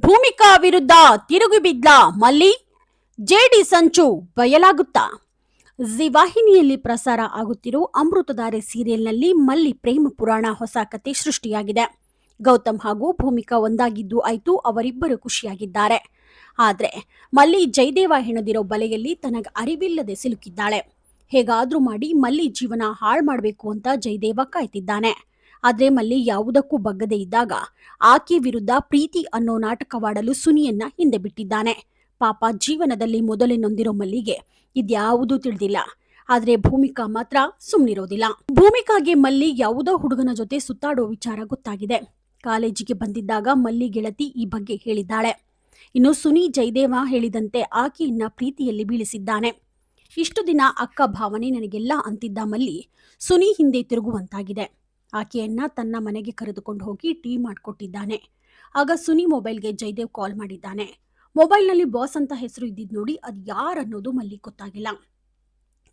ಭೂಮಿಕಾ ವಿರುದ್ಧ ತಿರುಗಿ ಬಿದ್ದ ಮಲ್ಲಿ, ಜೆಡಿ ಸಂಚು ಬಯಲಾಗುತ್ತಾ? ಜಿ ವಾಹಿನಿಯಲ್ಲಿ ಪ್ರಸಾರ ಆಗುತ್ತಿರುವ ಅಮೃತಧಾರೆ ಸೀರಿಯಲ್ನಲ್ಲಿ ಮಲ್ಲಿ ಪ್ರೇಮ ಪುರಾಣ ಹೊಸ ಕತೆ ಸೃಷ್ಟಿಯಾಗಿದೆ. ಗೌತಮ್ ಹಾಗೂ ಭೂಮಿಕಾ ಒಂದಾಗಿದ್ದು ಆಯ್ತು, ಅವರಿಬ್ಬರು ಖುಷಿಯಾಗಿದ್ದಾರೆ. ಆದ್ರೆ ಮಲ್ಲಿ ಜಯದೇವ ಹೆಣದಿರೋ ಬಲೆಯಲ್ಲಿ ತನಗೆ ಅರಿವಿಲ್ಲದೆ ಸಿಲುಕಿದ್ದಾಳೆ. ಹೇಗಾದ್ರೂ ಮಾಡಿ ಮಲ್ಲಿ ಜೀವನ ಹಾಳು ಮಾಡಬೇಕು ಅಂತ ಜಯದೇವ ಕಾಯ್ತಿದ್ದಾನೆ. ಆದ್ರೆ ಮಲ್ಲಿ ಯಾವುದಕ್ಕೂ ಬಗ್ಗದೆ ಇದ್ದಾಗ ಆಕೆ ವಿರುದ್ಧ ಪ್ರೀತಿ ಅನ್ನೋ ನಾಟಕವಾಡಲು ಸುನಿಯನ್ನ ಹಿಂದೆ ಬಿಟ್ಟಿದ್ದಾನೆ. ಪಾಪ ಜೀವನದಲ್ಲಿ ಮೊದಲೇ ನೊಂದಿರೋ ಮಲ್ಲಿಗೆ ಇದ್ಯಾವುದೂ ತಿಳಿದಿಲ್ಲ. ಆದರೆ ಭೂಮಿಕಾ ಮಾತ್ರ ಸುಮ್ಮನಿರೋದಿಲ್ಲ ಭೂಮಿಕಾಗೆ ಮಲ್ಲಿ ಯಾವುದೋ ಹುಡುಗನ ಜೊತೆ ಸುತ್ತಾಡೋ ವಿಚಾರ ಗೊತ್ತಾಗಿದೆ. ಕಾಲೇಜಿಗೆ ಬಂದಿದ್ದಾಗ ಮಲ್ಲಿ ಗೆಳತಿ ಈ ಬಗ್ಗೆ ಹೇಳಿದ್ದಾಳೆ. ಇನ್ನು ಸುನಿ ಜಯದೇವ ಹೇಳಿದಂತೆ ಆಕೆಯನ್ನ ಪ್ರೀತಿಯಲ್ಲಿ ಬೀಳಿಸಿದ್ದಾನೆ. ಇಷ್ಟು ದಿನ ಅಕ್ಕ ಭಾವನೆ ನನಗೆಲ್ಲ ಅಂತಿದ್ದ ಮಲ್ಲಿ ಸುನಿ ಹಿಂದೆ ತಿರುಗುವಂತಾಗಿದೆ. ಆಕೆಯನ್ನ ತನ್ನ ಮನೆಗೆ ಕರೆದುಕೊಂಡು ಹೋಗಿ ಟೀ ಮಾಡಿಕೊಟ್ಟಿದ್ದಾನೆ. ಆಗ ಸುನಿ ಮೊಬೈಲ್ಗೆ ಜಯದೇವ್ ಕಾಲ್ ಮಾಡಿದ್ದಾನೆ. ಮೊಬೈಲ್ನಲ್ಲಿ ಬಾಸ್ ಅಂತ ಹೆಸರು ಇದ್ದಿದ್ದು ನೋಡಿ ಅದು ಯಾರನ್ನೋದು ಮಲ್ಲಿ ಗೊತ್ತಾಗಿಲ್ಲ.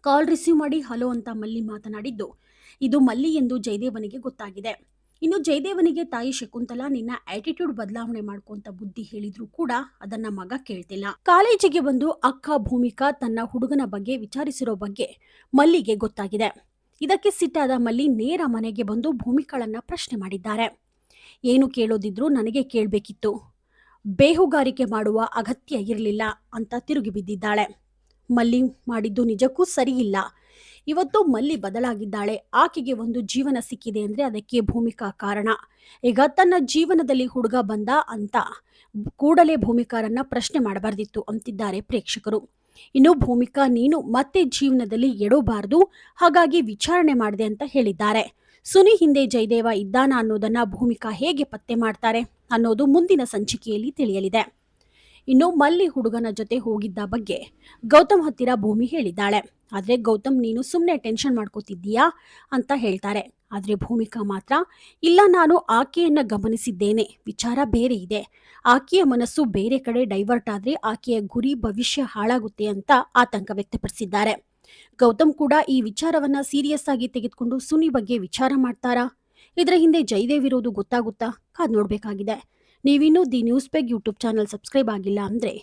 ಕಾಲ್ ರಿಸೀವ್ ಮಾಡಿ ಹಲೋ ಅಂತ ಮಲ್ಲಿ ಮಾತನಾಡಿದ್ದು. ಇದು ಮಲ್ಲಿ ಎಂದು ಜಯದೇವನಿಗೆ ಗೊತ್ತಾಗಿದೆ. ಇನ್ನು ಜಯದೇವನಿಗೆ ತಾಯಿ ಶಕುಂತಲಾ ನಿನ್ನ ಆಟಿಟ್ಯೂಡ್ ಬದಲಾವಣೆ ಮಾಡ್ಕೊಂತ ಬುದ್ಧಿ ಹೇಳಿದ್ರು ಕೂಡ ಅದನ್ನ ಮಗ ಕೇಳ್ತಿಲ್ಲ. ಕಾಲೇಜಿಗೆ ಬಂದು ಅಕ್ಕ ಭೂಮಿಕಾ ತನ್ನ ಹುಡುಗನ ಬಗ್ಗೆ ವಿಚಾರಿಸಿರೋ ಬಗ್ಗೆ ಮಲ್ಲಿಗೆ ಗೊತ್ತಾಗಿದೆ. ಇದಕ್ಕೆ ಸಿಟ್ಟಾದ ಮಲ್ಲಿ ನೇರ ಮನೆಗೆ ಬಂದು ಭೂಮಿಕಾಳನ್ನ ಪ್ರಶ್ನೆ ಮಾಡಿದ್ದಾರೆ. ಏನು ಕೇಳೋದಿದ್ರು ನನಗೆ ಕೇಳಬೇಕಿತ್ತು. ಬೇಹುಗಾರಿಕೆ ಮಾಡುವ ಅಗತ್ಯ ಇರಲಿಲ್ಲ ಅಂತ ತಿರುಗಿ ಬಿದ್ದಿದ್ದಾಳೆ. ಮಲ್ಲಿ ಮಾಡಿದ್ದು ನಿಜಕ್ಕೂ ಸರಿಯಿಲ್ಲ. ಇವತ್ತು ಮಲ್ಲಿ ಬದಲಾಗಿದ್ದಾಳೆ. ಆಕೆಗೆ ಒಂದು ಜೀವನ ಸಿಕ್ಕಿದೆ ಅಂದರೆ ಅದಕ್ಕೆ ಭೂಮಿಕಾ ಕಾರಣ. ಈಗ ತನ್ನ ಜೀವನದಲ್ಲಿ ಹುಡುಗ ಬಂದ ಅಂತ ಕೂಡಲೇ ಭೂಮಿಕಾರನ್ನ ಪ್ರಶ್ನೆ ಮಾಡಬಾರ್ದಿತ್ತು ಅಂತಿದ್ದಾರೆ ಪ್ರೇಕ್ಷಕರು. ಇನ್ನು ಭೂಮಿಕಾ ನೀನು ಮತ್ತೆ ಜೀವನದಲ್ಲಿ ಎಡೋಬಾರದು, ಹಾಗಾಗಿ ವಿಚಾರಣೆ ಮಾಡಿದೆ ಅಂತ ಹೇಳಿದ್ದಾರೆ. ಸುನಿ ಹಿಂದೆ ಜಯದೇವ ಇದ್ದಾನ ಅನ್ನೋದನ್ನ ಭೂಮಿಕಾ ಹೇಗೆ ಪತ್ತೆ ಮಾಡ್ತಾರೆ ಅನ್ನೋದು ಮುಂದಿನ ಸಂಚಿಕೆಯಲ್ಲಿ ತಿಳಿಯಲಿದೆ. ಇನ್ನು ಮಲ್ಲಿ ಹುಡುಗನ ಜೊತೆ ಹೋಗಿದ್ದ ಬಗ್ಗೆ ಗೌತಮ್ ಹತ್ತಿರ ಭೂಮಿ ಹೇಳಿದ್ದಾಳೆ. ಆದರೆ ಗೌತಮ್ ನೀನು ಸುಮ್ಮನೆ ಟೆನ್ಷನ್ ಮಾಡ್ಕೋತಿದ್ದೀಯಾ ಅಂತ ಹೇಳ್ತಾರೆ. ಆದ್ರೆ ಭೂಮಿಕಾ ಮಾತ್ರ. ಇಲ್ಲ, ನಾನು ಆಕೆಯನ್ನ ಗಮನಿಸಿದ್ದೇನೆ. ವಿಚಾರ ಬೇರೆ ಇದೆ. ಆಕೆಯ ಮನಸ್ಸು ಬೇರೆ ಕಡೆ ಡೈವರ್ಟ್ ಆದರೆ ಆಕೆಯ ಗುರಿ ಭವಿಷ್ಯ ಹಾಳಾಗುತ್ತೆ ಅಂತ ಆತಂಕ ವ್ಯಕ್ತಪಡಿಸಿದ್ದಾರೆ. ಗೌತಮ್ ಕೂಡ ಈ ವಿಚಾರವನ್ನ ಸೀರಿಯಸ್ ಆಗಿ ತೆಗೆದುಕೊಂಡು ಸುನಿ ಬಗ್ಗೆ ವಿಚಾರ ಮಾಡ್ತಾರಾ? ಇದರ ಹಿಂದೆ ಜಯದೇವ್ ಇರೋದು ಗೊತ್ತಾಗುತ್ತಾ? ಕಾದ್ ನೋಡಬೇಕಾಗಿದೆ. ನೀವಿನ್ನೂ the news peg YouTube channel subscribe ಆಗಿಲ್ಲ ಅಂದ್ರೆ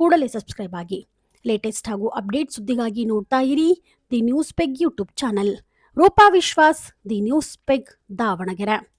ಕೂಡಲೇ ಸಬ್ಸ್ಕ್ರೈಬ್ ಆಗಿ. ಲೇಟೆಸ್ಟ್ ಹಾಗೂ ಅಪ್ಡೇಟ್ ಸುದ್ದಿಗಾಗಿ ನೋಡ್ತಾ ಇರಿ the news peg YouTube channel. Roopa Vishwas the news peg Davanagere.